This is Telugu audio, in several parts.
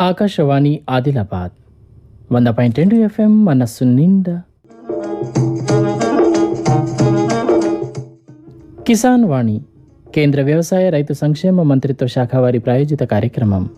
ఆకాశవాణి ఆదిలాబాద్. వంద పాయింట్ రెండు ఎఫ్ఎం మనస్సు నిండా. కిసాన్ వాణి కేంద్ర వ్యవసాయ రైతు సంక్షేమ మంత్రిత్వ శాఖ వారి ప్రాయోజిత కార్యక్రమం.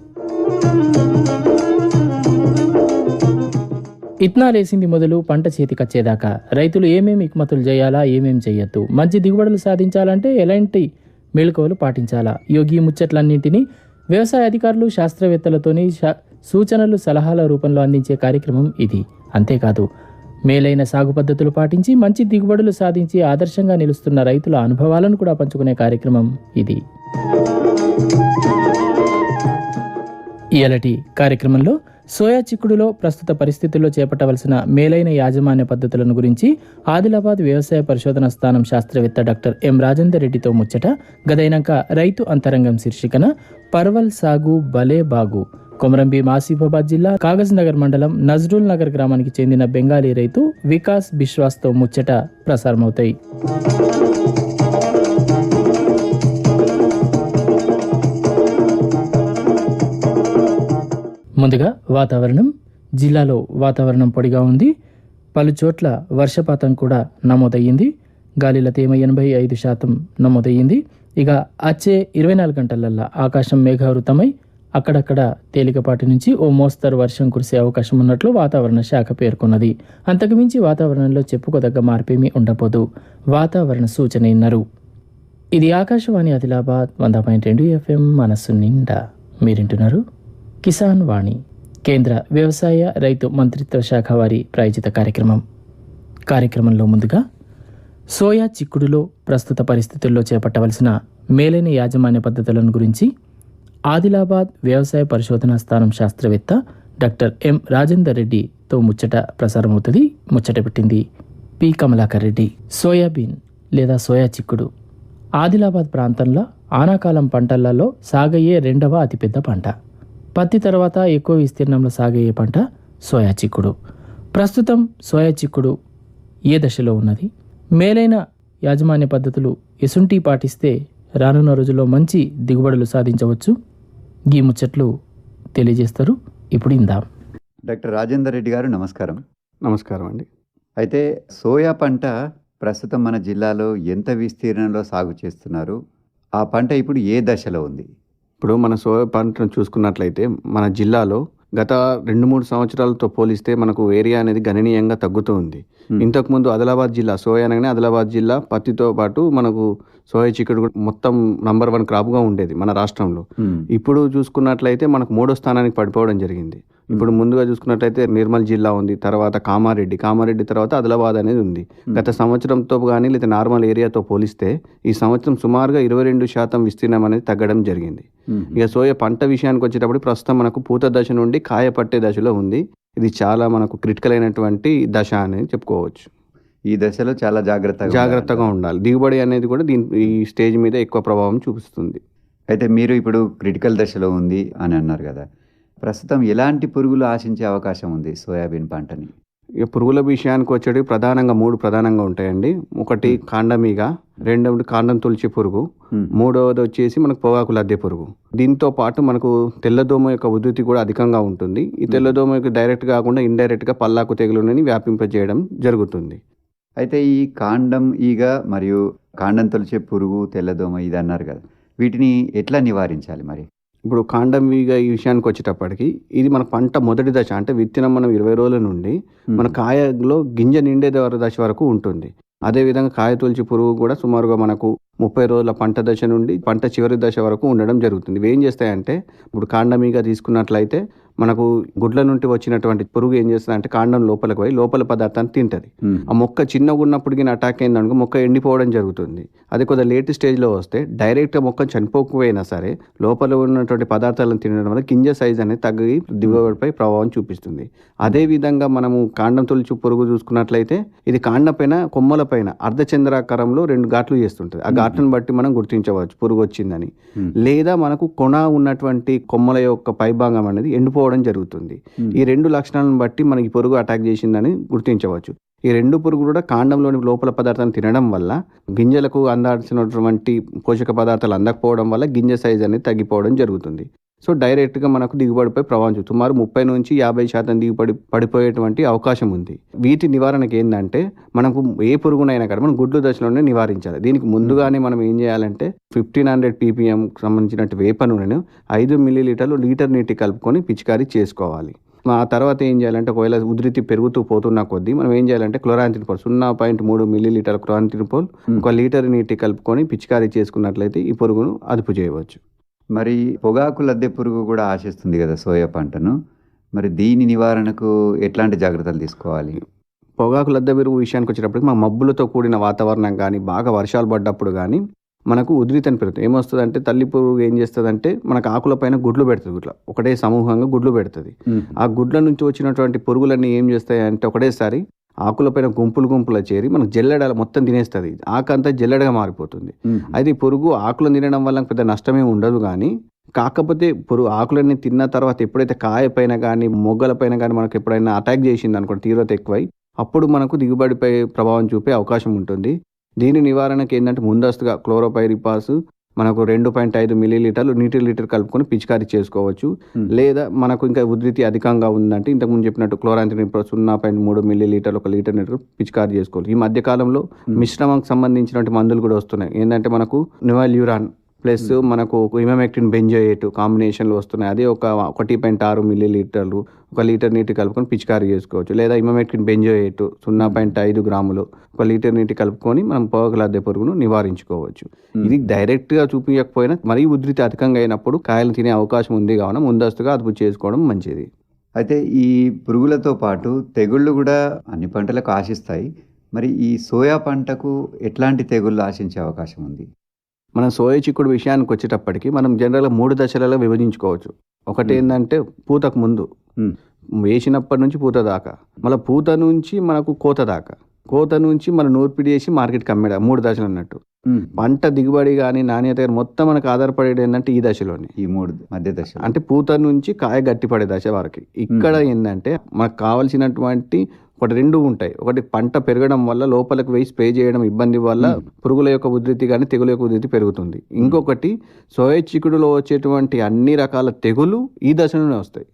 ఇత్నాలేసింది మొదలు పంట చేతికొచ్చేదాకా రైతులు ఏమేమి ఇక్మతులు చేయాలా ఏమేమి చేయొద్దు. మంచి దిగుబడులు సాధించాలంటే ఎలాంటి మెళుకువలు పాటించాలా? యోగి ముచ్చట్లన్నింటినీ వ్యవసాయ అధికారులు శాస్త్రవేత్తలతోని శా- సూచనలు సలహాల రూపంలో అందించే కార్యక్రమం ఇది. అంతేకాదు మేలైన సాగు పద్ధతులు పాటించి మంచి దిగుబడులు సాధించి ఆదర్శంగా నిలుస్తున్న రైతుల అనుభవాలను కూడా పంచుకునే కార్యక్రమం ఇది. ఇయలటి కార్యక్రమంలో సోయా చిక్కుడులో ప్రస్తుత పరిస్థితుల్లో చేపట్టవలసిన మేలైన యాజమాన్య పద్ధతులను గురించి ఆదిలాబాద్ వ్యవసాయ పరిశోధన స్థానం శాస్త్రవేత్త డాక్టర్ ఎం రాజేందర్ రెడ్డితో ముచ్చట. గదైనాక రైతు అంతరంగం శీర్షికన పర్వల్ సాగు బలే బాగు. కొమరంభీం ఆసిఫాబాద్ జిల్లా కాగజ్ నగర్ మండలం నజ్రుల్ నగర్ గ్రామానికి చెందిన బెంగాలీ రైతు వికాస్ బిశ్వాస్తో ముచ్చట ప్రసారమవుతాయి. ముందుగా వాతావరణం జిల్లాలో వాతావరణం పొడిగా ఉంది. పలు చోట్ల వర్షపాతం కూడా నమోదయ్యింది. గాలిల తేమ ఎనభై ఐదు శాతం నమోదయ్యింది. ఇక వచ్చే ఇరవై నాలుగు గంటలల్లా ఆకాశం మేఘావృతమై అక్కడక్కడ తేలికపాటి నుంచి ఓ మోస్తరు వర్షం కురిసే అవకాశం ఉన్నట్లు వాతావరణ శాఖ పేర్కొన్నది. అంతకుమించి వాతావరణంలో చెప్పుకోదగ్గ మార్పేమీ ఉండబోదు. వాతావరణ సూచన ఇన్నారు. ఇది ఆకాశవాణి ఆదిలాబాద్ వంద పాయింట్ రెండు ఎఫ్ఎం మనస్సు నిండా. మీరింటున్నారు కిసాన్ వాణి కేంద్ర వ్యవసాయ రైతు మంత్రిత్వ శాఖ వారి ప్రాయోజిత కార్యక్రమం. కార్యక్రమంలో ముందుగా సోయా చిక్కుడులో ప్రస్తుత పరిస్థితుల్లో చేపట్టవలసిన మేలైన యాజమాన్య పద్ధతులను గురించి ఆదిలాబాద్ వ్యవసాయ పరిశోధనా స్థానం శాస్త్రవేత్త డాక్టర్ ఎం రాజేందర్ రెడ్డితో ముచ్చట ప్రసారమవుతుంది. ముచ్చట పెట్టింది పి కమలాకర్ రెడ్డి. సోయాబీన్ లేదా సోయా చిక్కుడు ఆదిలాబాద్ ప్రాంతంలో ఆనాకాలం పంటలలో సాగయ్యే రెండవ అతిపెద్ద పంట. పత్తి తర్వాత ఎక్కువ విస్తీర్ణంలో సాగయ్యే పంట? సోయా చిక్కుడు. ప్రస్తుతం సోయా చిక్కుడు ఏ దశలో ఉన్నది? మేలైన యాజమాన్య పద్ధతులు ఎసుంటి పాటిస్తే రానున్న రోజుల్లో మంచి దిగుబడులు సాధించవచ్చు. గీ ముచ్చట్లు తెలియజేస్తారు. ఇప్పుడు ఇందాం. డాక్టర్ రాజేందర్ రెడ్డి గారు నమస్కారం. నమస్కారం అండి. అయితే సోయా పంట ప్రస్తుతం మన జిల్లాలో ఎంత విస్తీర్ణంలో సాగు చేస్తున్నారు? ఆ పంట ఇప్పుడు ఏ దశలో ఉంది? ఇప్పుడు మన సోయా పంటను చూసుకున్నట్లయితే మన జిల్లాలో గత రెండు మూడు సంవత్సరాలతో పోలిస్తే మనకు ఏరియా అనేది గణనీయంగా తగ్గుతూ ఉంది. ఇంతకుముందు ఆదిలాబాద్ జిల్లా సోయా అనగానే ఆదిలాబాద్ జిల్లా పత్తితో పాటు మనకు సోయా చిక్కుడు కూడా మొత్తం నంబర్ వన్ క్రాప్గా ఉండేది మన రాష్ట్రంలో. ఇప్పుడు చూసుకున్నట్లయితే మనకు మూడో స్థానానికి పడిపోవడం జరిగింది. ఇప్పుడు ముందుగా చూసుకున్నట్లయితే నిర్మల్ జిల్లా ఉంది తర్వాత కామారెడ్డి. కామారెడ్డి తర్వాత ఆదిలాబాద్ అనేది ఉంది. గత సంవత్సరంతో కానీ లేదా నార్మల్ ఏరియాతో పోలిస్తే ఈ సంవత్సరం సుమారుగా ఇరవై రెండు శాతం విస్తీర్ణం అనేది తగ్గడం జరిగింది. ఇక సోయా పంట విషయానికి వచ్చేటప్పుడు ప్రస్తుతం మనకు పూత దశ నుండి కాయ పట్టే దశలో ఉంది. ఇది చాలా మనకు క్రిటికల్ అయినటువంటి దశ అనేది చెప్పుకోవచ్చు. ఈ దశలో చాలా జాగ్రత్తగా జాగ్రత్తగా. ఉండాలి. దిగుబడి అనేది కూడా దీని ఈ స్టేజ్ మీద ఎక్కువ ప్రభావం చూపిస్తుంది. అయితే మీరు ఇప్పుడు క్రిటికల్ దశలో ఉంది అని అన్నారు కదా. ప్రస్తుతం ఎలాంటి పురుగులు ఆశించే అవకాశం ఉంది సోయాబీన్ పంటని? ఇక పురుగుల విషయానికి వచ్చేటి ప్రధానంగా మూడు ప్రధానంగా ఉంటాయండి. ఒకటి కాండమీగ రెండవది కాండం తులచి పురుగు మూడవది వచ్చేసి మనకు పొగాకు లద్దె పురుగు. దీంతో పాటు మనకు తెల్లదోమ యొక్క ఉధృతి కూడా అధికంగా ఉంటుంది. ఈ తెల్లదోమ యొక్క డైరెక్ట్ కాకుండా ఇండైరెక్ట్గా పల్లాకు తెగులుని వ్యాపింపజేయడం జరుగుతుంది. అయితే ఈ కాండం ఈగ మరియు కాండం తొలిచే పురుగు తెల్లదోమ ఇది అన్నారు కదా. వీటిని ఎట్లా నివారించాలి మరి? ఇప్పుడు కాండం వీగ ఈ విషయానికి వచ్చేటప్పటికి ఇది మన పంట మొదటి దశ అంటే విత్తనం మనం ఇరవై రోజుల నుండి మన కాయలో గింజ నిండే దశ వరకు ఉంటుంది. అదేవిధంగా కాయ తొలిచి పురుగు కూడా సుమారుగా మనకు ముప్పై రోజుల పంట దశ నుండి పంట చివరి దశ వరకు ఉండడం జరుగుతుంది. ఏం చేస్తాయంటే ఇప్పుడు కాండమీగా తీసుకున్నట్లయితే మనకు గుడ్ల నుండి వచ్చినటువంటి పురుగు ఏం చేస్తుంది అంటే కాండం లోపలికి పోయి లోపల పదార్థాన్ని తింటది. ఆ మొక్క చిన్నగా ఉన్నప్పుడు గిన అటాక్ అయిందనుకో మొక్క ఎండిపోవడం జరుగుతుంది. అది కొద్దిగా లేట్ స్టేజ్లో వస్తే డైరెక్ట్గా మొక్క చనిపోకపోయినా సరే లోపల ఉన్నటువంటి పదార్థాలను తినడం వల్ల గింజ సైజ్ అనేది తగ్గి దిగుబడిపై ప్రభావం చూపిస్తుంది. అదే విధంగా మనము కాండం తొలిచి పురుగు చూసుకున్నట్లయితే ఇది కాండం పైన కొమ్మల పైన అర్ధచంద్రాకారంలో రెండు ఘాట్లు చేస్తుంటుంది. ఆ ఘాట్లను బట్టి మనం గుర్తించవచ్చు పురుగు వచ్చిందని. లేదా మనకు కొన ఉన్నటువంటి కొమ్మల యొక్క పైభాగం అనేది ఎండిపోవడం జరుగుతుంది. ఈ రెండు లక్షణాలను బట్టి మనకి పురుగు అటాక్ చేసిందని గుర్తించవచ్చు. ఈ రెండు పురుగులు కూడా కాండంలోని లోపల పదార్థాన్ని తినడం వల్ల గింజలకు అందాల్సినటువంటి పోషక పదార్థాలు అందకపోవడం వల్ల గింజ సైజ్ అనేది తగ్గిపోవడం జరుగుతుంది. సో డైరెక్ట్గా మనకు దిగుబడిపై ప్రభావం చూపుతుంది. సుమారు ముప్పై నుంచి యాభై శాతం దిగుబడి పడిపోయేటువంటి అవకాశం ఉంది. వీటి నివారణకు ఏంటంటే మనకు ఏ పురుగునైనా కానీ మనం గుడ్లు దశలోనే నివారించాలి. దీనికి ముందుగానే మనం ఏం చేయాలంటే ఫిఫ్టీన్ హండ్రెడ్ పీపీఎం సంబంధించినట్టు వేప నూనెను ఐదు మిల్లీ లీటర్లు లీటర్ నీటి కలుపుకొని పిచికారీ చేసుకోవాలి. ఆ తర్వాత ఏం చేయాలంటే ఒకవేళ ఉధృతి పెరుగుతూ పోతున్న కొద్దీ మనం ఏం చేయాలంటే క్లోరాంతిన్ పోల్ సున్నా పాయింట్ మూడు మిల్లీ లీటర్ పోల్ ఒక లీటర్ నీటి కలుపుకొని పిచికారీ చేసుకున్నట్లయితే ఈ పురుగును అదుపు చేయవచ్చు. మరి పొగాకు లద్దె పురుగు కూడా ఆశిస్తుంది కదా సోయా పంటను. మరి దీని నివారణకు ఎట్లాంటి జాగ్రత్తలు తీసుకోవాలి? పొగాకు లద్దె పెరుగు విషయానికి వచ్చేటప్పటికి మా మబ్బులతో కూడిన వాతావరణం కానీ బాగా వర్షాలు పడ్డప్పుడు కానీ మనకు ఉధృతని పెరుగుతుంది ఏమొస్తుందంటే తల్లి పురుగు ఏం చేస్తుందంటే మనకు ఆకుల పైన గుడ్లు పెడుతుంది గుడ్ల ఒకటే సమూహంగా గుడ్లు పెడుతుంది. ఆ గుడ్ల నుంచి వచ్చినటువంటి పురుగులన్నీ ఏం చేస్తాయి అంటే ఒకటేసారి ఆకులపైన గుంపులు గుంపులు చేరి మనకు జల్లెడ మొత్తం తినేస్తుంది. ఆకంతా జల్లెడగా మారిపోతుంది. అయితే పురుగు ఆకులను తినడం వల్ల పెద్ద నష్టమే ఉండదు కానీ కాకపోతే పురుగు ఆకులన్నీ తిన్న తర్వాత ఎప్పుడైతే కాయ పైన కానీ మొగ్గల పైన కానీ మనకు ఎప్పుడైనా అటాక్ చేసింది అనుకోండి తీవ్రత ఎక్కువై అప్పుడు మనకు దిగుబడిపై ప్రభావం చూపే అవకాశం ఉంటుంది. దీని నివారణకి ఏంటంటే ముందస్తుగా క్లోరోపైరిపాస్ మనకు రెండు పాయింట్ ఐదు మిల్లీ లీటర్లు నీటి లీటర్ కలుపుకొని పిచికారీ చేసుకోవచ్చు. లేదా మనకు ఇంకా ఉధృతి అధికంగా ఉందంటే ఇంతకుముందు చెప్పినట్టు క్లోరాంతిన్ సున్నా పాయింట్ మూడు మిల్లీ లీటర్లు ఒక లీటర్ నీటర్ పిచికారీ చేసుకోవాలి. ఈ మధ్య కాలంలో మిశ్రమంకి సంబంధించినటువంటి మందులు కూడా వస్తున్నాయి. ఏంటంటే మనకు నివాల్యూరాన్ ప్లస్ మనకు ఇమమెక్టిన్ బెంజోయేట్ కాంబినేషన్లో వస్తున్నాయి. అదే ఒక ఒకటి పాయింట్ ఆరు మిల్లీ లీటర్లు ఒక లీటర్ నీటి కలుపుకొని పిచికారీ చేసుకోవచ్చు. లేదా ఇమమెక్టిన్ బెంజోయేట్ సున్నా పాయింట్ ఐదు గ్రాములు ఒక లీటర్ నీటి కలుపుకొని మనం పొగల అద్దె పురుగును నివారించుకోవచ్చు. ఇది డైరెక్ట్గా చూపించకపోయినా మరీ ఉధృతి అధికంగా అయినప్పుడు కాయలు తినే అవకాశం ఉంది కావున ముందస్తుగా అదుపు చేసుకోవడం మంచిది. అయితే ఈ పురుగులతో పాటు తెగుళ్ళు కూడా అన్ని పంటలకు ఆశిస్తాయి. మరి ఈ సోయా పంటకు ఎట్లాంటి తెగుళ్ళు ఆశించే అవకాశం ఉంది? మనం సోయ చిక్కుడు విషయానికి వచ్చేటప్పటికి మనం జనరల్గా మూడు దశలలో విభజించుకోవచ్చు. ఒకటి. ఏంటంటే పూతకు ముందు. వేసినప్పటి నుంచి పూత దాకా. మళ్ళీ పూత నుంచి మనకు కోత దాకా. కోత నుంచి మనం నూర్పిడి చేసి మార్కెట్కి అమ్మేడ మూడు దశలు అన్నట్టు. పంట దిగుబడి కానీ నాణ్యత కానీ మొత్తం మనకు ఆధారపడేది ఏంటంటే ఈ దశలోనే. ఈ మూడు మధ్య దశ అంటే పూత నుంచి కాయ గట్టిపడే దశ వరకు. ఇక్కడ ఏంటంటే మనకు కావాల్సినటువంటి ఒకటి రెండు ఉంటాయి. ఒకటి పంట పెరగడం వల్ల లోపలికి వేసి స్ప్రే చేయడం ఇబ్బంది వల్ల పురుగుల యొక్క ఉధృతి కానీ తెగుల యొక్క ఉధృతి పెరుగుతుంది. ఇంకొకటి సోయ చిక్కుడులో వచ్చేటువంటి అన్ని రకాల తెగులు ఈ దశలోనే వస్తాయి.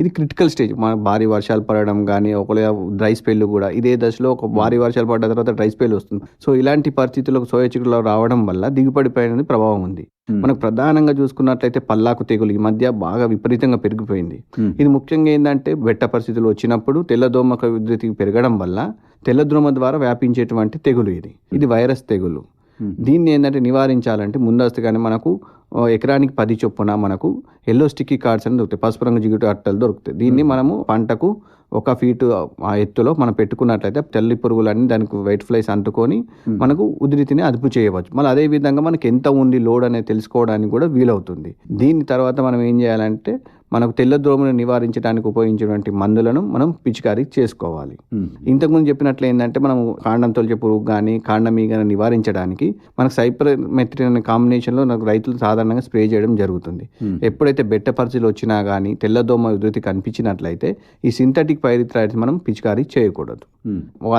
ఇది క్రిటికల్ స్టేజ్ మన భారీ వర్షాలు పడడం కానీ ఒకవేళ డ్రై స్పెల్ కూడా ఇదే దశలో ఒక భారీ వర్షాలు పడ్డ తర్వాత డ్రై స్పెల్ వస్తుంది. సో ఇలాంటి పరిస్థితుల్లో సోయ చిక్కుడులో రావడం వల్ల దిగుబడిపైన ప్రభావం ఉంది. మనకు ప్రధానంగా చూసుకున్నట్లయితే పల్లాకు తెగులు ఈ మధ్య బాగా విపరీతంగా పెరిగిపోయింది. ఇది ముఖ్యంగా ఏంటంటే బెట్ట పరిస్థితులు వచ్చినప్పుడు తెల్లదోమక ఉధృతి పెరగడం వల్ల తెల్లదోమ ద్వారా వ్యాపించేటువంటి తెగులు ఇది. ఇది వైరస్ తెగులు. దీన్ని ఏంటంటే నివారించాలంటే ముందస్తుగానే మనకు ఎకరానికి పది చొప్పున మనకు ఎల్లో స్టిక్కీ కార్డ్స్ అని దొరుకుతాయి. పసుపు రంగు జిగుటు అట్టలు దొరుకుతాయి. దీన్ని మనము పంటకు ఒక ఫీటు ఆ ఎత్తులో మనం పెట్టుకున్నట్లయితే తెల్లి పురుగులన్నీ దానికి వైట్ ఫ్లైస్ అంటుకొని మనకు ఉధృతిని అదుపు చేయవచ్చు. మళ్ళీ అదే విధంగా మనకి ఎంత ఉంది లోడ్ అనేది తెలుసుకోవడానికి కూడా వీలవుతుంది. దీని తర్వాత మనం ఏం చేయాలంటే మనకు తెల్ల దోమను నివారించడానికి ఉపయోగించినటువంటి మందులను మనం పిచికారీ చేసుకోవాలి. ఇంతకుముందు చెప్పినట్లు ఏంటంటే మనం కాండం తొలిచే పురుగు కానీ కాండం ఈగను నివారించడానికి మనకు సైప్రమెత్రిన్ అనే కాంబినేషన్లో నాకు రైతులు సాధారణంగా స్ప్రే చేయడం జరుగుతుంది. ఎప్పుడైతే బెట్ట పరిస్థితులు వచ్చినా కానీ తెల్లదోమ ఉధృతి కనిపించినట్లయితే ఈ సింథటిక్ పైరిథ్రాయిడ్స్ మనం పిచికారీ చేయకూడదు.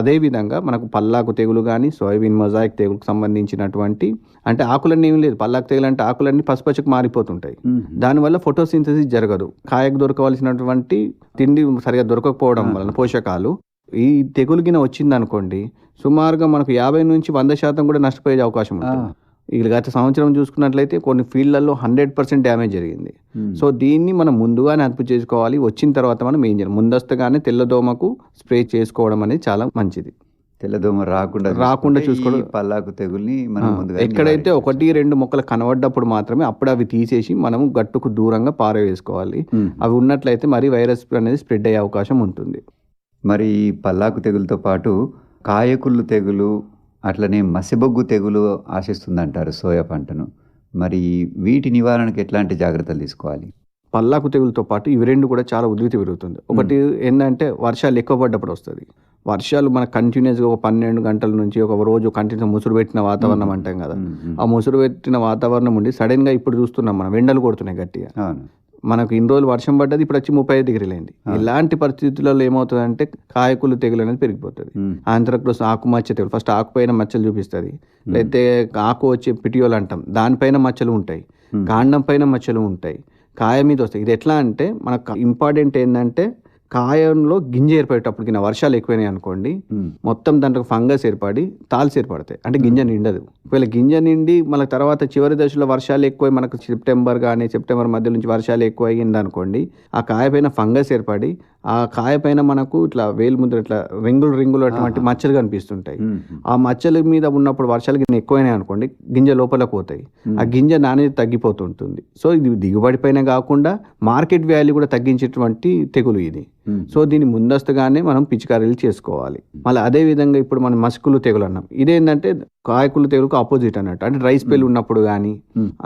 అదే విధంగా మనకు పల్లాకు తెగులు కానీ సోయాబీన్ మొజాయిక్ తెగులుకు సంబంధించినటువంటి అంటే ఆకులన్నీ ఏం లేదు. పల్లాకు తెగులు అంటే ఆకులన్నీ పసుపచ్చకు మారిపోతుంటాయి. దానివల్ల ఫోటోసింథసిస్ జరగదు. కాయకు దొరకవలసినటువంటి తిండి సరిగా దొరకకపోవడం వలన పోషకాలు. ఈ తెగులు గిన వచ్చింది అనుకోండి సుమారుగా మనకు యాభై నుంచి వంద శాతం కూడా నష్టపోయే అవకాశం ఉంటుంది. ఈ గత సంవత్సరం చూసుకున్నట్లయితే కొన్ని ఫీల్డ్లలో హండ్రెడ్ పర్సెంట్ డ్యామేజ్ జరిగింది. సో దీన్ని మనం ముందుగానే అదుపు చేసుకోవాలి. వచ్చిన తర్వాత మనం ఏం చేయాలి? ముందస్తుగానే తెల్లదోమకు స్ప్రే చేసుకోవడం అనేది చాలా మంచిది. తెల్లదోమ రాకుండా రాకుండా చూసుకోవడం. పల్లాకు తెగుల్ని మనం ఎక్కడైతే ఒకటి రెండు మొక్కలు కనబడ్డప్పుడు మాత్రమే అప్పుడు అవి తీసేసి మనం గట్టుకు దూరంగా పారవేసుకోవాలి. అవి ఉన్నట్లయితే మరి వైరస్ అనేది స్ప్రెడ్ అయ్యే అవకాశం ఉంటుంది. మరి ఈ పల్లాకు తెగులతో పాటు కాయకుళ్ళు తెగులు అట్లనే మసిబొగ్గు తెగులు ఆశిస్తుందంటారు సోయా పంటను. మరి వీటి నివారణకు ఎట్లాంటి జాగ్రత్తలు తీసుకోవాలి? పల్లాకు తెగులతో పాటు ఇవి రెండు కూడా చాలా ఉధృతి పెరుగుతుంది. ఒకటి ఏంటంటే వర్షాలు ఎక్కువ పడ్డప్పుడు వస్తుంది. వర్షాలు మనకు కంటిన్యూస్గా ఒక పన్నెండు గంటల నుంచి ఒక రోజు కంటిన్యూస్ ముసురు పెట్టిన వాతావరణం అంటాం కదా. ఆ ముసురు పెట్టిన వాతావరణం ఉండి సడన్గా ఇప్పుడు చూస్తున్నాం మనం ఎండలు కొడుతున్నాయి గట్టిగా. మనకు ఇన్ని రోజులు వర్షం పడ్డది ఇప్పుడు వచ్చి ముప్పై ఐదు డిగ్రీలు అయింది. ఆ. ఇలాంటి పరిస్థితులలో ఏమవుతుందంటే కాయకులు తెగులు అనేది పెరిగిపోతుంది. ఆంధ్రప్రదేశ్ ఆకు మచ్చ తెగులు ఫస్ట్ ఆకు పైన మచ్చలు చూపిస్తుంది. లేకపోతే ఆకు వచ్చే పిటియోలు అంటాం దానిపైన మచ్చలు ఉంటాయి. కాండం పైన మచ్చలు ఉంటాయి. కాయ మీద వస్తాయి. ఇది ఎట్లా అంటే మనకు ఇంపార్టెంట్ ఏంటంటే కాయంలో గింజ ఏర్పడేటప్పటికి నా వర్షాలు ఎక్కువైనాయి అనుకోండి మొత్తం దాంట్లో ఫంగస్ ఏర్పడి తాల్స్ ఏర్పడతాయి అంటే గింజ నిండదు. ఒకవేళ గింజ నిండి మన తర్వాత చివరి దశలో వర్షాలు ఎక్కువై మనకు సెప్టెంబర్ కానీ సెప్టెంబర్ మధ్య నుంచి వర్షాలు ఎక్కువ అయ్యింది అనుకోండి ఆ కాయ పైన ఫంగస్ ఏర్పడి ఆ కాయ పైన మనకు ఇట్లా వేలు ముందు ఇట్లా రింగులు రింగులు అటువంటి. మచ్చలు కనిపిస్తుంటాయి. ఆ మచ్చల మీద ఉన్నప్పుడు వర్షాలు గిన్నె ఎక్కువైనాయి అనుకోండి గింజ లోపల పోతాయి. ఆ గింజ నాణ్యత తగ్గిపోతుంటుంది. సో ఇది దిగుబడి పైన కాకుండా మార్కెట్ వాల్యూ కూడా తగ్గించేటువంటి తెగులు ఇది. సో దీన్ని ముందస్తుగానే మనం పిచికారీలు చేసుకోవాలి. మళ్ళీ అదే విధంగా ఇప్పుడు మనం మసుకులు తెగులు అన్నాం. ఇదేంటంటే కాయకులు తెగులుకు ఆపోజిట్ అన్నట్టు. అంటే రైస్ పెళ్ళి ఉన్నప్పుడు కానీ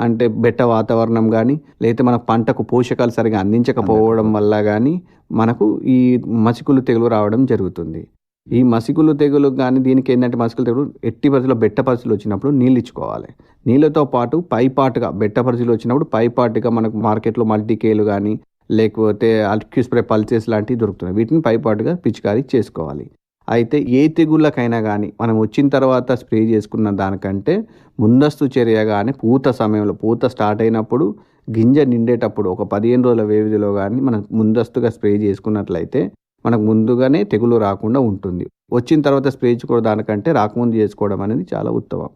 అంటే బెట్ట వాతావరణం కానీ లేకపోతే మన పంటకు పోషకాలు సరిగా అందించకపోవడం వల్ల కానీ మనకు ఈ మసికులు తెగులు రావడం జరుగుతుంది. ఈ మసికులు తెగులు కానీ దీనికి ఏంటంటే మసికులు తెగులు ఎట్టి పరిస్థితుల్లో బెట్ట పరిస్థితులు వచ్చినప్పుడు నీళ్ళు ఇచ్చుకోవాలి. నీళ్ళతో పాటు పైపాటుగా బెట్ట పరిస్థితులు వచ్చినప్పుడు పైపాటుగా మనకు మార్కెట్లో మల్టీకేలు కానీ లేకపోతే అల్క్యూస్ప్రే పల్సెస్ లాంటివి దొరుకుతున్నాయి. వీటిని పైపాటుగా పిచికారీ చేసుకోవాలి. అయితే ఏ తెగుళ్ళకైనా కానీ మనం వచ్చిన తర్వాత స్ప్రే చేసుకున్న దానికంటే ముందస్తు చర్యగానే పూత సమయంలో పూత స్టార్ట్ అయినప్పుడు గింజ నిండేటప్పుడు ఒక పదిహేను రోజుల వ్యవధిలో కానీ మనం ముందస్తుగా స్ప్రే చేసుకున్నట్లయితే మనకు ముందుగానే తెగులు రాకుండా ఉంటుంది. వచ్చిన తర్వాత స్ప్రే చేసుకోవడం దానికంటే రాకముందు చేసుకోవడం అనేది చాలా ఉత్తమం.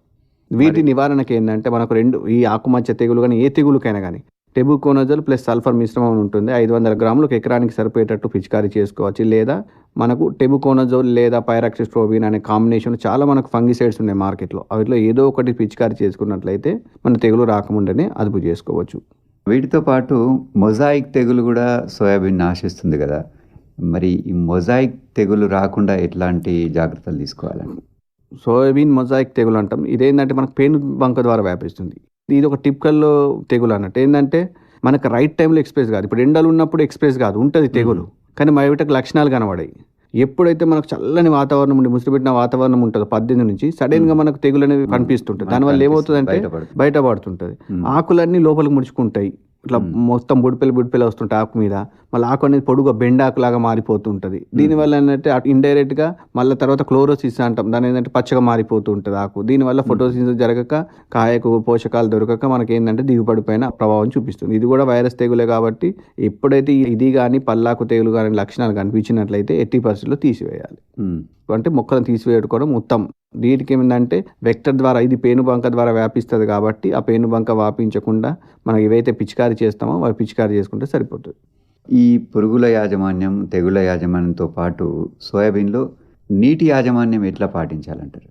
వీటి నివారణకి ఏంటంటే మనకు రెండు ఈ ఆకుమచ్చ తెగులు కానీ ఏ తెగులుకైనా కానీ టెబుకోనజల్ ప్లస్ సల్ఫర్ మిశ్రమం ఉంటుంది. ఐదు వందల గ్రాములకు ఎకరానికి సరిపోయేటట్టు పిచికారీ చేసుకోవచ్చు. లేదా మనకు టెబుకోనజోల్ లేదా పైరాక్సిస్ట్రోబిన్ అనే కాంబినేషన్ చాలా మనకు ఫంగిసైడ్స్ ఉన్నాయి మార్కెట్లో. వాటిలో ఏదో ఒకటి పిచికారీ చేసుకున్నట్లయితే మన తెగులు రాకముందనే అదుపు చేసుకోవచ్చు. వీటితో పాటు మొజాయిక్ తెగులు కూడా సోయాబీన్ ఆశిస్తుంది కదా. మరి ఈ మొజాయిక్ తెగులు రాకుండా ఎట్లాంటి జాగ్రత్తలు తీసుకోవాలండి? సోయాబీన్ మొజాయిక్ తెగులు అంటాం. ఇదేంటంటే మనకు పేను బంక ద్వారా వ్యాపిస్తుంది. ఇది ఒక టిపికల్ తెగులు అన్నట్టు. ఏంటంటే మనకు రైట్ టైంలో ఎక్స్ప్రెస్ కాదు. ఇప్పుడు ఎండలు ఉన్నప్పుడు ఎక్స్ప్రెస్ కాదు. ఉంటుంది తెగులు. కానీ మా వీటికి లక్షణాలు కనబడాయి. ఎప్పుడైతే మనకు చల్లని వాతావరణం ఉండి ముసిరిపెట్టిన వాతావరణం ఉంటుందో పద్దెనిమిది నుంచి సడన్గా మనకు తెగులు అనేది కనిపిస్తుంటుంది. దానివల్ల ఏమవుతుందంటే. బయటపడుతుంటది. ఆకులన్నీ లోపలికి ముడుచుకుంటాయి. ఇట్లా. మొత్తం బుడిపెలు బుడిపెలు వస్తుంటాయి ఆకు మీద. మళ్ళీ ఆకు అనేది పొడుగా బెండాకు లాగా మారిపోతుంటది దీనివల్ల ఏంటంటే ఇండైరెక్ట్గా మళ్ళీ తర్వాత క్లోరోసిస్ అంటాం. దాని ఏంటంటే పచ్చగా మారిపోతూ ఉంటుంది ఆకు. దీనివల్ల ఫోటోసిస్ జరగక కాయకు పోషకాలు దొరకక మనకి ఏంటంటే దిగుబడి పైన ప్రభావం చూపిస్తుంది. ఇది కూడా వైరస్ తెగులే కాబట్టి ఎప్పుడైతే ఇది కానీ పల్లాకు తెగులు కానీ లక్షణాలు కనిపించినట్లయితే ఎట్టి పరిస్థితుల్లో తీసివేయాలి. అంటే మొక్కలను తీసివేయడం ఉత్తమం వీటికి ఏంటంటే వెక్టర్ ద్వారా ఇది పేనుబంక ద్వారా వ్యాపిస్తుంది కాబట్టి ఆ పేనుబంక వ్యాపించకుండా మనం ఏవైతే పిచికారీ చేస్తామో అవి పిచికారీ చేసుకుంటే సరిపోతుంది. ఈ పురుగుల యాజమాన్యం తెగుల యాజమాన్యంతో పాటు సోయాబీన్లో నీటి యాజమాన్యం ఎట్లా పాటించాలంటారు?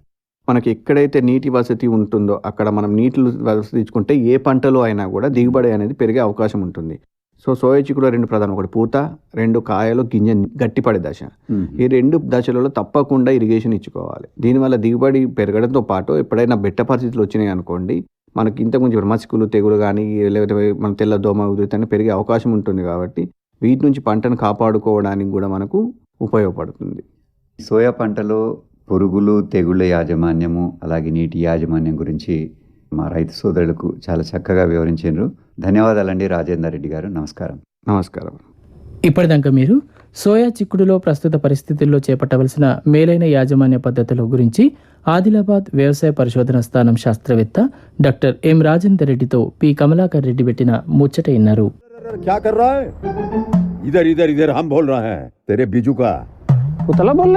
మనకి ఎక్కడైతే నీటి వసతి ఉంటుందో అక్కడ మనం నీటిని వసతి ఇచ్చుకుంటే ఏ పంటలో అయినా కూడా దిగుబడి అనేది పెరిగే అవకాశం ఉంటుంది. సో సోయా చిక్కుడు రెండు ప్రధానం ఒకటి పూత రెండు కాయలు గింజ గట్టిపడే దశ. ఈ రెండు దశలలో తప్పకుండా ఇరిగేషన్ ఇచ్చుకోవాలి. దీనివల్ల దిగుబడి పెరగడంతో పాటు ఎప్పుడైనా బెట్ట పరిస్థితులు వచ్చినాయి అనుకోండి మనకి ఇంతకుముందు మసికులు తెగులు కానీ లేకపోతే మన తెల్ల దోమ ఉధృతి పెరిగే అవకాశం ఉంటుంది కాబట్టి వీటి నుంచి పంటను కాపాడుకోవడానికి కూడా మనకు ఉపయోగపడుతుంది. సోయా పంటలో పురుగులు తెగుళ్ళ యాజమాన్యము అలాగే నీటి యాజమాన్యం గురించి మా రైతు సోదరులకు చాలా చక్కగా వివరించారు ధన్యవాదాలండి రాజేందర్ రెడ్డి గారు. నమస్కారం. నమస్కారం. ఇప్పటిదాకా మీరు సోయా చిక్కుడులో ప్రస్తుత పరిస్థితుల్లో చేపట్టవలసిన మేలైన యాజమాన్య పద్ధతుల గురించి ఆదిలాబాద్ వ్యవసాయ పరిశోధన స్థానం శాస్త్రవేత్త డాక్టర్ ఎం రాజేందర్ రెడ్డితో పి కమలాకర్ రెడ్డి పెట్టిన ముచ్చట విన్నారు ఇదర్ ఇదర్ ఇదర్ హమ్ బోల్ బిజు కా బోల్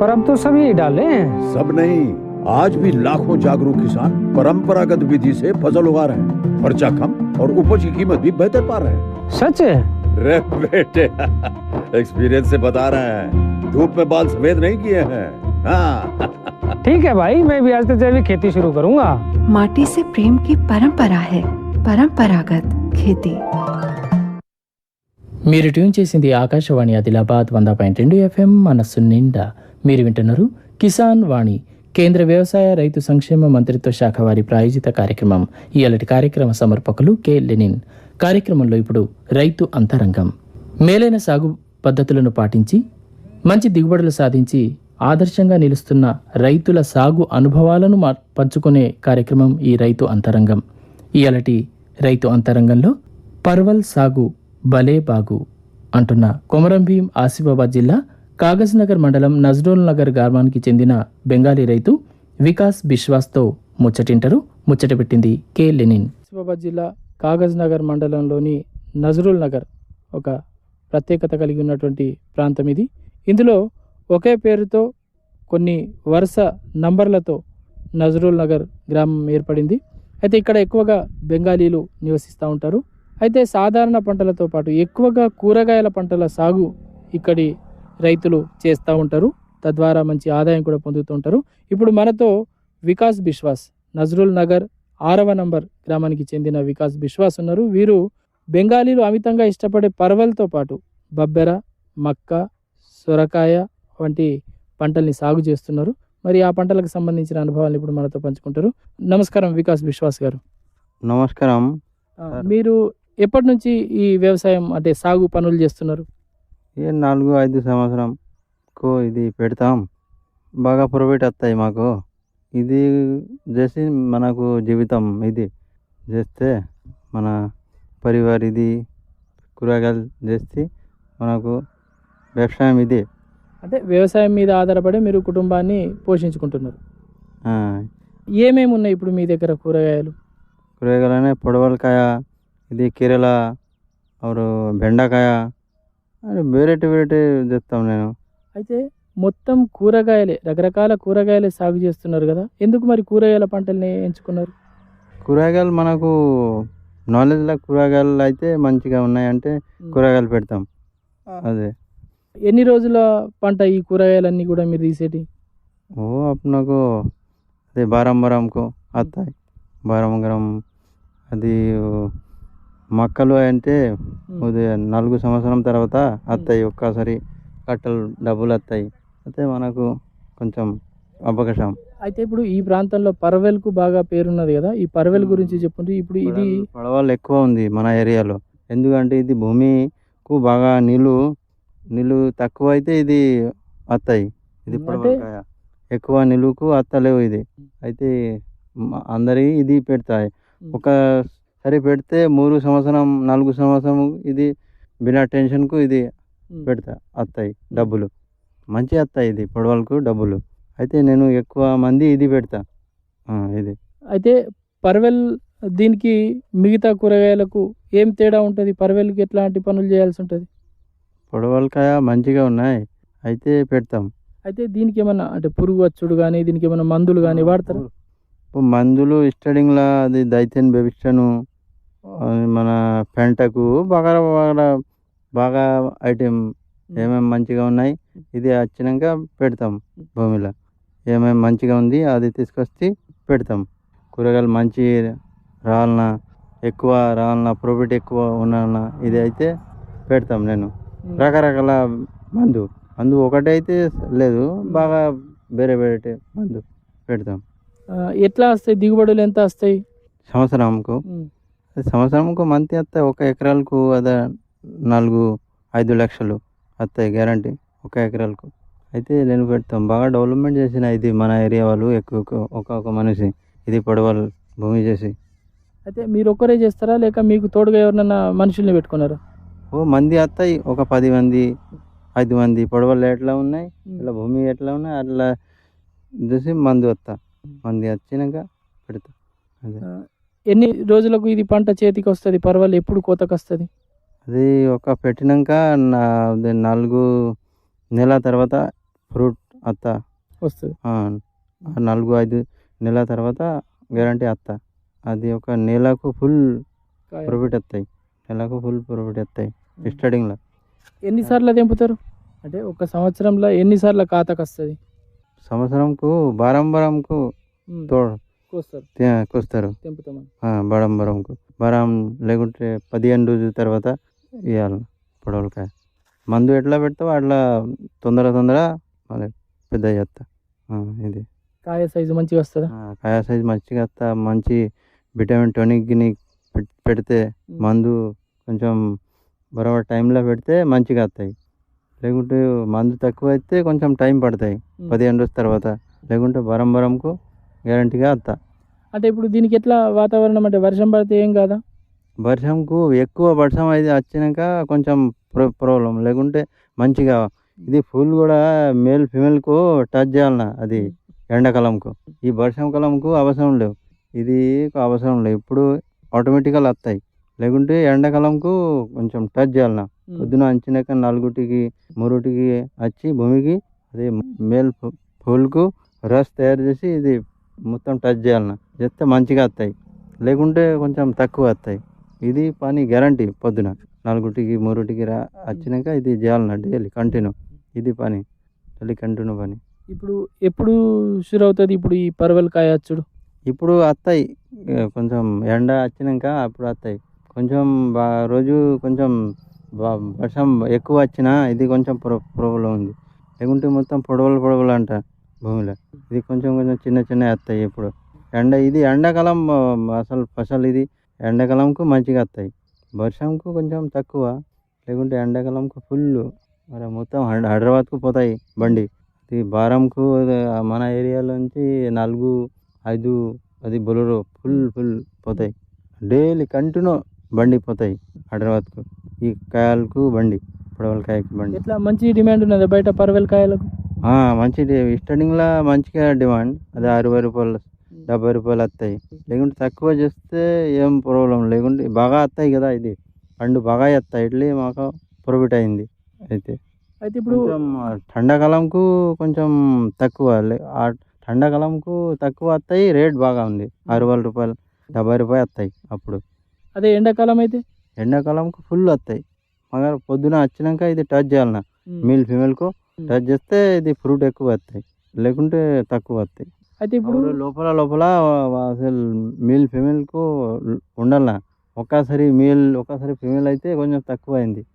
पर अब तो सब यही डाले हैं सब नहीं आज भी लाखों जागरूक किसान परंपरागत विधि से फसल उगा रहे हैं खर्चा कम और उपज की कीमत भी बेहतर पा रहे हैं सच है रे बेटे एक्सपीरियंस से बता रहे हैं धूप में बाल सफेद नहीं किए हैं हाँ ठीक है भाई मैं भी आज से जैविक खेती शुरू करूंगा माटी से प्रेम की परंपरा है परंपरागत खेती మీరు ట్యూన్ చేసింది ఆకాశవాణి ఆదిలాబాద్ వంద పాయింట్ రెండు ఎఫ్ఎం మనస్సు నిండా మీరు వింటున్నారు కిసాన్ వాణి కేంద్ర వ్యవసాయ రైతు సంక్షేమ మంత్రిత్వ శాఖ వారి ప్రాయోజిత కార్యక్రమం. ఇలాంటి కార్యక్రమ సమర్పకులు కె. లెనిన్. కార్యక్రమంలో ఇప్పుడు రైతు అంతరంగం. మేలైన సాగు పద్ధతులను పాటించి మంచి దిగుబడులు సాధించి ఆదర్శంగా నిలుస్తున్న రైతుల సాగు అనుభవాలను మా- పంచుకునే కార్యక్రమం ఈ రైతు అంతరంగం. ఇయలటి రైతు అంతరంగంలో పర్వల్ సాగు బలే బాగు అంటున్న కొమరం భీం ఆసిఫాబాద్ జిల్లా కాగజ్ నగర్ మండలం నజ్రోల్ నగర్ గ్రామానికి చెందిన బెంగాలీ రైతు వికాస్ బిశ్వాస్తో ముచ్చటింటరు. ముచ్చట పెట్టింది కె లెనిన్. ఆసిఫాబాద్ జిల్లా కాగజ్ నగర్ మండలంలోని నజరుల్ నగర్ ఒక ప్రత్యేకత కలిగి ఉన్నటువంటి ప్రాంతం ఇది. ఇందులో ఒకే పేరుతో కొన్ని వరుస నంబర్లతో నజరుల్ నగర్ గ్రామం ఏర్పడింది. అయితే ఇక్కడ ఎక్కువగా బెంగాలీలు నివసిస్తూ ఉంటారు. అయితే సాధారణ పంటలతో పాటు ఎక్కువగా కూరగాయల పంటల సాగు ఇక్కడి రైతులు చేస్తూ ఉంటారు. తద్వారా మంచి ఆదాయం కూడా పొందుతూ ఉంటారు. ఇప్పుడు మనతో వికాస్ బిశ్వాస్ నజరుల్ నగర్ ఆరవ నంబర్ గ్రామానికి చెందిన వికాస్ బిశ్వాస్ ఉన్నారు. వీరు బెంగాలీలు అమితంగా ఇష్టపడే పర్వలతో పాటు బబ్బెర మక్క సొరకాయ వంటి పంటల్ని సాగు చేస్తున్నారు. మరి ఆ పంటలకు సంబంధించిన అనుభవాలను ఇప్పుడు మనతో పంచుకుంటారు. నమస్కారం వికాస్ బిశ్వాస్ గారు. నమస్కారం. మీరు ఎప్పటి నుంచి ఈ వ్యవసాయం అంటే సాగు పనులు చేస్తున్నారు? ఏ నాలుగు ఐదు సంవత్సరంకు ఇది పెడతాం. బాగా ప్రాఫిట్ వస్తాయి మాకు. ఇది చేసి మనకు జీవితం ఇది. చేస్తే మన పరివార్ ఇది కూరగాయలు చేస్తే మనకు వ్యవసాయం ఇది. అంటే వ్యవసాయం మీద ఆధారపడి మీరు కుటుంబాన్ని పోషించుకుంటున్నారు. ఏమేమి ఉన్నాయి ఇప్పుడు మీ దగ్గర కూరగాయలు? కూరగాయలనే పొడవలకాయ ఇది కేరళ బెండకాయ అని వెరైటీ వెరైటీ తెస్తాం నేను. అయితే మొత్తం కూరగాయలే రకరకాల కూరగాయలే సాగు చేస్తున్నారు కదా. ఎందుకు మరి కూరగాయల పంటల్ని ఎంచుకున్నారు? కూరగాయలు మనకు నాలెడ్జ్లో కూరగాయలు అయితే మంచిగా ఉన్నాయంటే కూరగాయలు పెడతాం. అదే. ఎన్ని రోజుల పంట ఈ కూరగాయలన్నీ కూడా మీరు తీసేటి? ఓ అప్పుడు అదే బారం బారంకు వస్తాయి బారం గరం అది మొక్కలు అంటే ఉదయం నాలుగు సంవత్సరం తర్వాత వస్తాయి ఒక్కసారి కట్టలు డబ్బులు వస్తాయి అయితే మనకు కొంచెం అవకాశం. అయితే ఇప్పుడు ఈ ప్రాంతంలో పరవెల్కు బాగా పేరున్నది కదా. ఈ పరవెల్ గురించి చెప్పుండ్రి ఇప్పుడు ఇది పడవలు ఎక్కువ ఉంది మన ఏరియాలో. ఎందుకంటే ఇది భూమికు బాగా నీళ్ళు నీళ్ళు తక్కువ అయితే ఇది వస్తాయి ఇది ఎక్కువ నిలువుకు వస్తలేవు ఇది. అయితే అందరి ఇది పెడతాయి. ఒకసారి పెడితే మూడు సంవత్సరం నాలుగు సంవత్సరం ఇది బినా టెన్షన్కు ఇది పెడతా వస్తాయి డబ్బులు. మంచి వస్తాయి ఇది పొడవలకు డబ్బులు. అయితే నేను ఎక్కువ మంది ఇది పెడతా. ఇది. అయితే పరవెల్ దీనికి మిగతా కూరగాయలకు ఏం తేడా ఉంటుంది? పరవెల్కి ఎట్లాంటి పనులు చేయాల్సి ఉంటుంది? పొడవలకాయ మంచిగా ఉన్నాయి. అయితే పెడతాం. అయితే దీనికి ఏమన్నా అంటే పురుగు వచ్చుడు కానీ దీనికి ఏమన్నా మందులు కానీ వాడతారు? మందులు స్టార్టింగ్లో అది దైత్యన్ బెబిస్టను మన పెంటకు బాగా బాగా బాగా ఐటెం ఏమేమి మంచిగా ఉన్నాయి ఇది వచ్చినాక పెడతాం భూమిలో. ఏమేమి మంచిగా ఉంది అది తీసుకొచ్చి పెడతాం. కూరగాయలు మంచి రావాలన్నా ఎక్కువ రావాలన్నా ప్రాఫిట్ ఎక్కువ ఉండాలన్నా ఇది అయితే పెడతాం నేను. రకరకాల మందు. మందు ఒకటే అయితే లేదు బాగా వేరే వేరే మందు పెడతాం. ఎట్లా వస్తాయి? దిగుబడులు ఎంత వస్తాయి? సంవత్సరంకు. సంవత్సరంకు మంత్ వస్తాయి ఒక ఎకరాలకు అదే నాలుగు ఐదు లక్షలు వస్తాయి గ్యారంటీ ఒక ఎకరాలకు. అయితే నేను పెడతాం. బాగా డెవలప్మెంట్ చేసిన ఇది మన ఏరియా వాళ్ళు ఎక్కువ ఒక ఒక మనిషి. ఇది పొడవలు భూమి చేసి. అయితే మీరు ఒక్కరే చేస్తారా? లేక మీకు తోడుగా ఎవరినైనా మనుషుల్ని పెట్టుకున్నారా? ఓ మంది వస్తాయి ఒక పది మంది ఐదు మంది. పొడవలు ఎట్లా ఉన్నాయి? ఇట్లా భూమి ఎట్లా ఉన్నాయి? అట్లా చూసి మంది వస్తా మంది వచ్చినాక పెడతా. అదే. ఎన్ని రోజులకు ఇది పంట చేతికి వస్తుంది? పర్వాలేదు ఎప్పుడు కోతకు వస్తుంది? అది ఒక పెట్టినాక నాలుగు నెల తర్వాత ఫ్రూట్ అత్త. వస్తుంది. నాలుగు ఐదు నెల తర్వాత గ్యారంటీ అత్త. అది ఒక నెలకు ఫుల్ ప్రాఫిట్ వస్తాయి. నెలకు ఫుల్ ప్రాఫిట్ వస్తాయి స్టార్టింగ్లో. ఎన్నిసార్లు తెంపుతారు? అంటే ఒక సంవత్సరంలో ఎన్నిసార్లు ఖాతాకు వస్తుంది? సంవత్సరంకు బారం బారంకు తోడు. కోస్తారు. బారం బారంకు బారం లేకుంటే పదిహేను రోజుల తర్వాత ఇవ్వాలి పొడవలకాయ. మందు ఎట్లా పెడతావో? అట్లా తొందర తొందర మళ్ళీ పెద్ద చేస్తా. ఇది. కాయ సైజు మంచిగా వస్తుందా? కాయ సైజ్ మంచిగా వస్తా. మంచి విటమిన్ టోనిక్ గినిక్ పెట్- పెడితే మందు కొంచెం బరాబర్ టైంలో పెడితే మంచిగా వస్తాయి. లేకుంటే మందు తక్కువ అయితే కొంచెం టైం పడతాయి. పదిహేను రోజుల తర్వాత. లేకుంటే బరం బరంకు గ్యారంటీగా వస్తా అంటే ఇప్పుడు దీనికి ఎట్లా వాతావరణం అంటే వర్షం పడితే ఏం కాదా? వర్షంకు ఎక్కువ వర్షం అయితే వచ్చినాక కొంచెం ప్రో ప్రాబ్లం లేకుంటే మంచిగా ఇది ఫుల్ కూడా మేల్ ఫిమేల్కు టచ్ చేయాలన్న అది ఎండాకాలంకు. ఈ వర్షాకాలంకు అవసరం లేవు. ఇది అవసరం లేవు ఇప్పుడు ఆటోమేటిక్గా వస్తాయి. లేకుంటే ఎండాకాలంకు కొంచెం టచ్ చేయాలన్న. పొద్దున అంచినాక నలుగుటికి మూడుటికి వచ్చి భూమికి అది మేల్ ఫుల్కు రస్ తయారు చేసి ఇది మొత్తం టచ్ చేయాలన్న. చేస్తే మంచిగా వస్తాయి. లేకుంటే కొంచెం తక్కువ వస్తాయి. ఇది పని గ్యారంటీ పొద్దున. నలుగుటికి మూడుటికి రా వచ్చినాక ఇది చేయాలన్న డైలీ కంటిన్యూ ఇది పని. డైలీ కంటిన్యూ పని. ఇప్పుడు ఎప్పుడు షురు అవుతుంది ఇప్పుడు ఈ పర్వల్ కాయ అచ్చుడు? ఇప్పుడు వస్తాయి. కొంచెం ఎండ వచ్చినాక అప్పుడు వస్తాయి. కొంచెం బా రోజు కొంచెం వర్షం ఎక్కువ వచ్చినా ఇది కొంచెం ప్రో ప్రాబ్లం ఉంది. లేకుంటే మొత్తం పొడవలు పొడవలు అంట. భూమిలో. ఇది కొంచెం కొంచెం చిన్న చిన్న వస్తాయి ఇప్పుడు. ఎండ ఇది ఎండాకాలం అసలు ఫసల్ ఇది ఎండాకాలంకు మంచిగా వస్తాయి వర్షంకు కొంచెం తక్కువ లేకుంటే ఎండాకాలంకు ఫుల్ మరి మొత్తం హైదరాబాద్కు పోతాయి బండి. ఇది భారంకు మన ఏరియాలో నుంచి నాలుగు ఐదు అది బొలరు ఫుల్ ఫుల్ పోతాయి. డైలీ కంటిన్యూ బండి పోతాయి హైదరాబాద్కు. ఈ కాయలకు బండి. పొడవల కాయకి బండి ఎట్లా? మంచి డిమాండ్ ఉన్నది బయట పర్వల్ కాయలకు? ఆ, మంచి స్టార్టింగ్లో మంచిగా డిమాండ్. అది అరవై రూపాయలు డెబ్బై రూపాయలు వస్తాయి లేకుంటే తక్కువ చేస్తే ఏం ప్రాబ్లం లేకుంటే బాగా వస్తాయి కదా ఇది. పండు బాగా వస్తాయి ఇట్లే మాకు ప్రాఫిట్ అయింది. అయితే అయితే ఇప్పుడు కొంచెం ఠండాకాలంకు కొంచెం తక్కువ ఠండాకాలంకు తక్కువ వస్తాయి రేట్ బాగా ఉంది. అరవై రూపాయలు డెబ్బై రూపాయలు వస్తాయి అప్పుడు. అదే ఎండాకాలం అయితే? ఎండాకాలంకు ఫుల్ వస్తాయి మగ పొద్దున వచ్చినాక ఇది టచ్ చేయాలన్న. మేల్ ఫీమేల్కు టచ్ చేస్తే ఇది ఫ్రూట్ ఎక్కువ వస్తాయి. లేకుంటే తక్కువ వస్తాయి. అయితే ఇప్పుడు లోపల లోపల అసలు మేల్ ఫీమేల్కు ఉండాలన్న ఒక్కసారి మేల్ ఒక్కసారి ఫీమేల్ అయితే కొంచెం తక్కువ అయింది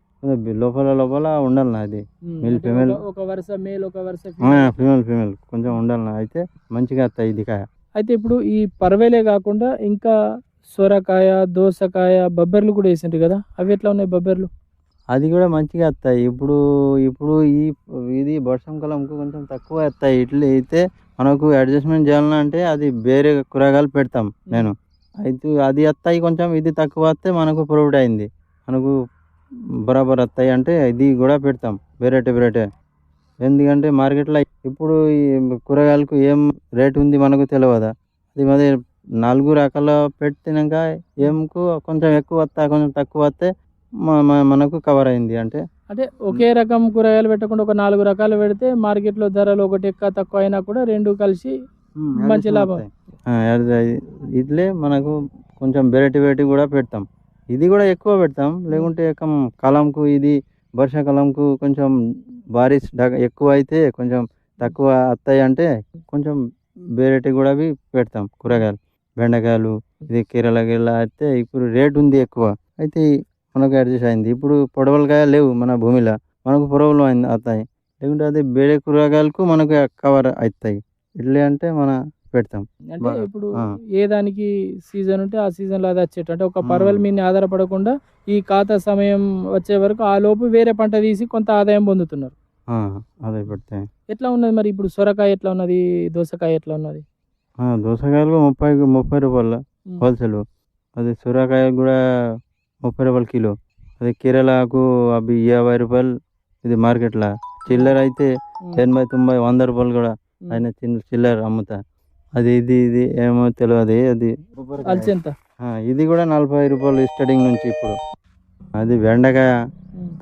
లోపల లోపల ఉండాలన్న అది. అంటే female. ఒక- వరుస మేల్ ఒక వరుస. ఫీమేల్ ఫీమేల్ కొంచెం ఉండాలన్న అయితే మంచిగా వస్తాయి ఇది కాయ. అయితే ఇప్పుడు ఈ పర్వేలే కాకుండా ఇంకా సొరకాయ దోసకాయ బొబ్బర్లు కూడా వేసిండ్రు కదా? అవి ఎట్లా ఉన్నాయి బొబ్బర్లు? అది కూడా మంచిగా వస్తాయి. ఇప్పుడు ఇప్పుడు ఈ ఇది వర్షాకాలంకు కొంచెం తక్కువ వస్తాయి. ఇట్లా అయితే మనకు అడ్జస్ట్మెంట్ చేయాలన్నా అంటే అది వేరే కూరగాయలు పెడతాం నేను. అయితే అది వస్తాయి కొంచెం ఇది తక్కువ వస్తే మనకు ప్రొవైడ్ అయింది. మనకు బరాబర్ వస్తాయి అంటే ఇది కూడా పెడతాం. వెరైటీ వెరైటీ ఎందుకంటే మార్కెట్లో ఇప్పుడు ఈ కూరగాయలకు ఏం రేట్ ఉంది మనకు తెలియదా అది మరి నాలుగు రకాల పెట్టినాక ఏంకు కొంచెం ఎక్కువ వస్తాయి కొంచెం తక్కువ వస్తే మనకు కవర్ అయింది. అంటే అంటే ఒకే రకం కూరగాయలు పెట్టకుండా ఒక నాలుగు రకాలు పెడితే మార్కెట్లో ధరలు ఒకటి ఎక్కువ తక్కువ అయినా కూడా రెండు కలిసి మంచి లాభం. ఇట్లే మనకు కొంచెం వెరైటీ వెరైటీ కూడా పెడతాం. ఇది కూడా ఎక్కువ పెడతాం. లేకుంటే కాలంకు ఇది వర్షాకాలంకు కొంచెం డగ- ఎక్కువ అయితే కొంచెం తక్కువ వస్తాయి అంటే కొంచెం వెరైటీ కూడా అవి పెడతాం కూరగాయలు. బెండకాయలు ఇది కేరళ గిరళ అయితే ఇప్పుడు రేట్ ఉంది ఎక్కువ. అయితే మనకు అడ్జస్ట్ అయింది. ఇప్పుడు పొడవలకాయ లేవు మన భూమిలో. మనకు పొడవలు అయింది అవుతాయి లేకుంటే అది వేరే కూరగాయలకు మనకు కవర్ అవుతాయి ఇట్లే అంటే మన పెడతాం. అంటే. ఇప్పుడు. ఏ దానికి సీజన్ ఉంటే ఆ సీజన్లో అది వచ్చేట అంటే ఒక పర్వల్ మీద ఆధారపడకుండా ఈ ఖాతా సమయం వచ్చే వరకు ఆ లోపు వేరే పంట తీసి కొంత ఆదాయం పొందుతున్నారు. అదే పెడతాయి ఎట్లా ఉన్నది మరి ఇప్పుడు సొరకాయ ఎట్లా ఉన్నది? దోసకాయ ఎట్లా ఉన్నది? దోసకాయలు ముప్పై ముప్పై రూపాయలు. హోల్సేల్. అది సూరకాయ కూడా ముప్పై రూపాయలు కిలో. అది కేరళకు అవి యాభై రూపాయలు ఇది మార్కెట్లో. చిల్లర అయితే. ఎనభై తొంభై వంద రూపాయలు కూడా. ఆయన చిన్న చిల్లర అమ్ముతా. అది ఇది ఇది ఏమో తెలియదు అది ఇది కూడా నలభై రూపాయలు స్టార్టింగ్ నుంచి ఇప్పుడు. అది బెండకాయ.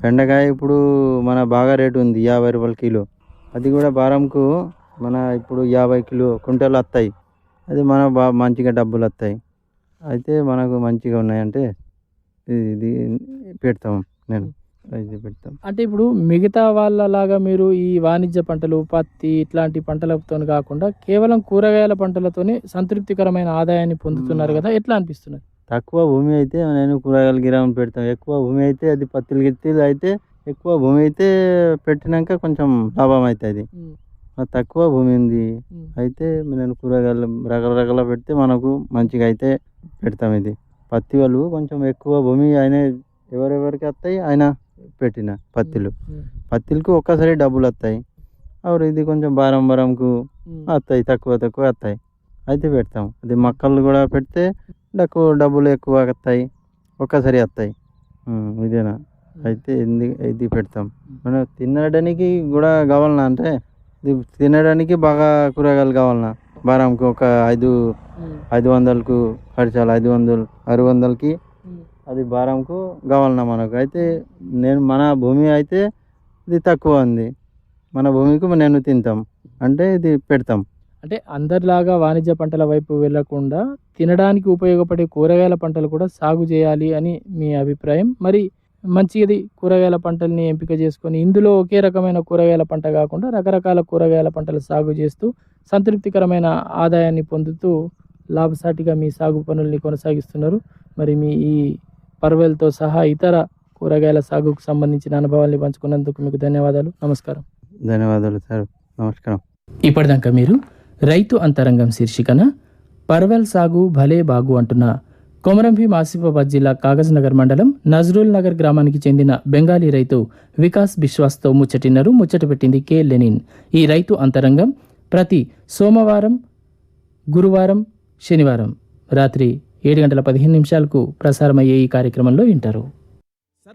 బెండకాయ ఇప్పుడు మన బాగా రేటు ఉంది యాభై రూపాయలు కిలో. అది కూడా బారంకు మన ఇప్పుడు యాభై కిలో కుంటలు వస్తాయి అది మన బా మంచిగా డబ్బులు వస్తాయి అయితే మనకు మంచిగా ఉన్నాయంటే ఇది పెడతాం నేను ఇది పెడతాం. అంటే ఇప్పుడు మిగతా వాళ్ళలాగా మీరు ఈ వాణిజ్య పంటలు పత్తి ఇట్లాంటి పంటలతో కాకుండా కేవలం కూరగాయల పంటలతోనే సంతృప్తికరమైన ఆదాయాన్ని పొందుతున్నారు కదా ఎట్లా అనిపిస్తున్నది తక్కువ భూమి అయితే నేను కూరగాయల గిరామం పెడతాం. ఎక్కువ భూమి అయితే అది పత్తిలు గిత్తిలు అయితే ఎక్కువ భూమి అయితే పెట్టినాక కొంచెం లాభం అవుతుంది తక్కువ భూమి ఉంది. అయితే నేను కూరగాయలు రకరకాల పెడితే మనకు మంచిగా అయితే పెడతాం ఇది. పత్తి వాళ్ళు కొంచెం ఎక్కువ భూమి ఆయన ఎవరెవరికి వస్తాయి? ఆయన పెట్టిన పత్తిలు. పత్తిలకు ఒక్కసారి డబ్బులు వస్తాయి. ఆవిడ ఇది కొంచెం బారం బారంకు వస్తాయి తక్కువ తక్కువ వస్తాయి. అయితే పెడతాం. అది మొక్కలు కూడా పెడితే నాకు డబ్బులు ఎక్కువ వస్తాయి. ఒక్కసారి వస్తాయి. ఇదేనా? అయితే ఇది ఇది పెడతాం. మనం తినడానికి కూడా కావాలన్నా అంటే? ఇది తినడానికి బాగా కూరగాయలు కావాలన్నా బారంకు ఒక ఐదు ఐదు వందలకు ఖర్చాలు ఐదు వందలు ఆరు వందలకి అది బారంకు కావాలన్నా మనకు. అయితే నేను మన భూమి అయితే ఇది తక్కువ ఉంది. మన భూమికి నేను తింటాం. అంటే ఇది పెడతాం. అంటే అందరిలాగా వాణిజ్య పంటల వైపు వెళ్ళకుండా తినడానికి ఉపయోగపడే కూరగాయల పంటలు కూడా సాగు చేయాలి అని మీ అభిప్రాయం. మరి మంచిది కూరగాయల పంటల్ని ఎంపిక చేసుకొని ఇందులో ఒకే రకమైన కూరగాయల పంట కాకుండా రకరకాల కూరగాయల పంటలు సాగు చేస్తూ సంతృప్తికరమైన ఆదాయాన్ని పొందుతూ లాభసాటిగా మీ సాగు పనుల్ని కొనసాగిస్తున్నారు. మరి మీ ఈ పర్వెల్తో సహా ఇతర కూరగాయల సాగుకు సంబంధించిన అనుభవాల్ని పంచుకున్నందుకు మీకు ధన్యవాదాలు. నమస్కారం. ధన్యవాదాలు సార్. నమస్కారం. ఇప్పటిదాకా మీరు రైతు అంతరంగం శీర్షికన పర్వెల్ సాగు భలే బాగు అంటున్న కొమరంభీం ఆసిఫాబాద్ జిల్లా కాగజ్ నగర్ మండలం నజ్రుల్ నగర్ గ్రామానికి చెందిన బెంగాలీ రైతు వికాస్ బిశ్వాస్తో ముచ్చటిన్నారు. ముచ్చట పెట్టింది కె. లెనిన్. ఈ రైతు అంతరంగం ప్రతి సోమవారం గురువారం శనివారం రాత్రి ఏడు గంటల పదిహేను నిమిషాలకు ప్రసారమయ్యే ఈ కార్యక్రమంలో వింటారు.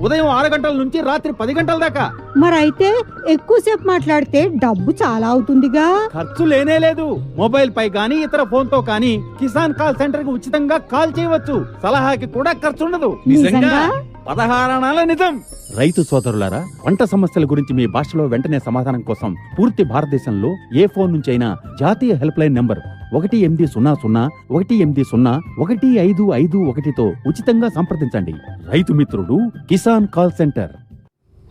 ఉదయం ఆరు గంటల నుంచి రాత్రి పది గంటల దాకా. మరైతే ఎక్కువసేపు మాట్లాడితే డబ్బు చాలా అవుతుందిగా. ఖర్చు లేనే లేదు. మొబైల్ పై గానీ ఇతర ఫోన్తో కానీ కిసాన్ కాల్ సెంటర్కి ఉచితంగా కాల్ చేయవచ్చు. సలహాకి కూడా ఖర్చు ఉండదు. నిజంగా? పదహారణాల నిజం. రైతు సోదరులారా పంట సమస్యల గురించి మీ భాషలో వెంటనే సమాధానం కోసం పూర్తి భారతదేశంలో ఏ ఫోన్ నుంచి అయినా జాతీయ హెల్ప్ లైన్ నంబర్ ఒకటి ఎనిమిది సున్నా సున్నా ఒకటి ఎనిమిది సున్నా ఒకటి ఐదు ఐదు ఒకటితో ఉచితంగా సంప్రదించండి. రైతు మిత్రుడు కిసాన్ కాల్ సెంటర్.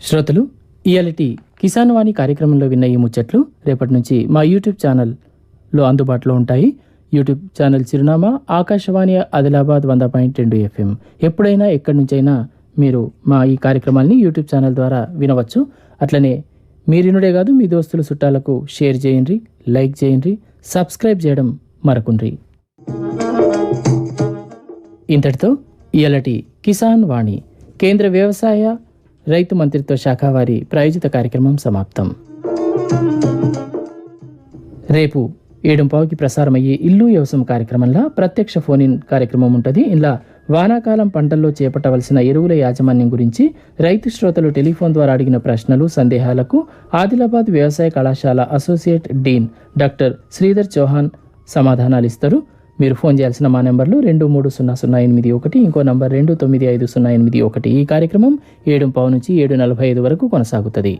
శ్రోతలు ఇయాలిటి కిసాన్ వాణి కార్యక్రమంలో విన్న ఈ ముచ్చట్లు రేపటి నుంచి మా యూట్యూబ్ ఛానల్లో అందుబాటులో ఉంటాయి. యూట్యూబ్ ఛానల్ చిరునామా ఆకాశవాణి ఆదిలాబాద్ వంద పాయింట్ రెండు ఎఫ్ఎం. ఎప్పుడైనా ఎక్కడి నుంచైనా మీరు మా ఈ కార్యక్రమాల్ని యూట్యూబ్ ఛానల్ ద్వారా వినవచ్చు. అట్లనే మీరినుడే కాదు మీ దోస్తుల చుట్టాలకు షేర్ చేయండి లైక్ చేయండి సబ్స్క్రైబ్ చేయడం మరకుండ్రి. ఇంతటితో ఇయలటి కిసాన్ వాణి కేంద్ర వ్యవసాయ రైతు మంత్రిత్వ శాఖ వారి ప్రాయోజిత కార్యక్రమం సమాప్తం. రేపు ఏడుంపావుకి ప్రసారమయ్యే ఇల్లు వ్యవసాయం కార్యక్రమంలో ప్రత్యక్ష ఫోన్ ఇన్ కార్యక్రమం ఉంటుంది. ఇలా వానాకాలం పంటల్లో చేపట్టవలసిన ఎరువుల యాజమాన్యం గురించి రైతు శ్రోతలు టెలిఫోన్ ద్వారా అడిగిన ప్రశ్నలు సందేహాలకు ఆదిలాబాద్ వ్యవసాయ కళాశాల associate dean doctor Sridhar Chauhan సమాధానాలు ఇస్తారు. మీరు ఫోన్ చేయాల్సిన మా నెంబర్లు రెండు మూడు సున్నా సున్నా ఎనిమిది ఒకటి ఇంకో నంబర్ రెండు తొమ్మిది ఐదు సున్నా ఎనిమిది ఒకటి. ఈ కార్యక్రమం ఏడు పావు నుంచి ఏడు నలభై ఐదు వరకు కొనసాగుతుంది.